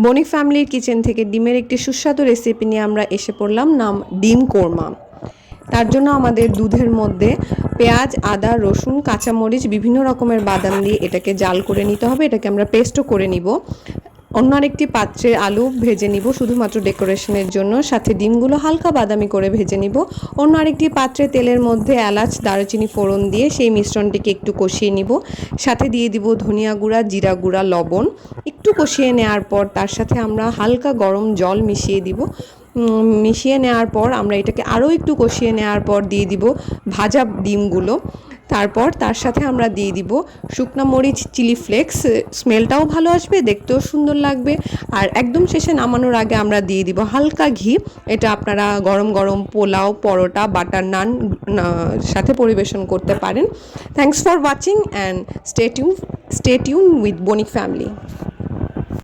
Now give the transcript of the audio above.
বণিক ফ্যামিলির কিচেন থেকে ডিমের একটি সুস্বাদু রেসিপি নিয়ে আমরা এসে পড়লাম, নাম ডিম কোরমা। তার জন্য আমাদের দুধের মধ্যে পেঁয়াজ, আদা, রসুন, কাঁচামরিচ, বিভিন্ন রকমের বাদাম দিয়ে এটাকে জাল করে নিতে হবে। এটাকে আমরা পেস্টও করে নিব। অন্য আরেকটি পাত্রে আলু ভেজে নিব, শুধুমাত্র ডেকোরেশনের জন্য। সাথে ডিমগুলো হালকা বাদামি করে ভেজে নিব। অন্য আরেকটি পাত্রে তেলের মধ্যে এলাচ, দারুচিনি ফোড়ন দিয়ে সেই মিশ্রণটিকে একটু কষিয়ে নিব। সাথে দিয়ে দিব ধনিয়া গুঁড়া, জিরা গুঁড়া, লবণ। একটু কষিয়ে নেওয়ার পর তার সাথে আমরা হালকা গরম জল মিশিয়ে দিব। মিশিয়ে নেওয়ার পর আমরা এটাকে আরও একটু কষিয়ে নেওয়ার পর দিয়ে দিব ভাজা ডিমগুলো। তারপর তার সাথে আমরা দিয়ে দিব শুকনা মরিচ চিলি ফ্লেক্স। স্মেলটাও ভালো আসবে, দেখতেও সুন্দর লাগবে। আর একদম শেষে নামানোর আগে আমরা দিয়ে দিব হালকা ঘি। এটা আপনারা গরম গরম পোলাও, পরোটা, বাটার নান সাথে পরিবেশন করতে পারেন। Thanks for watching and stay tune stay tune with Banik family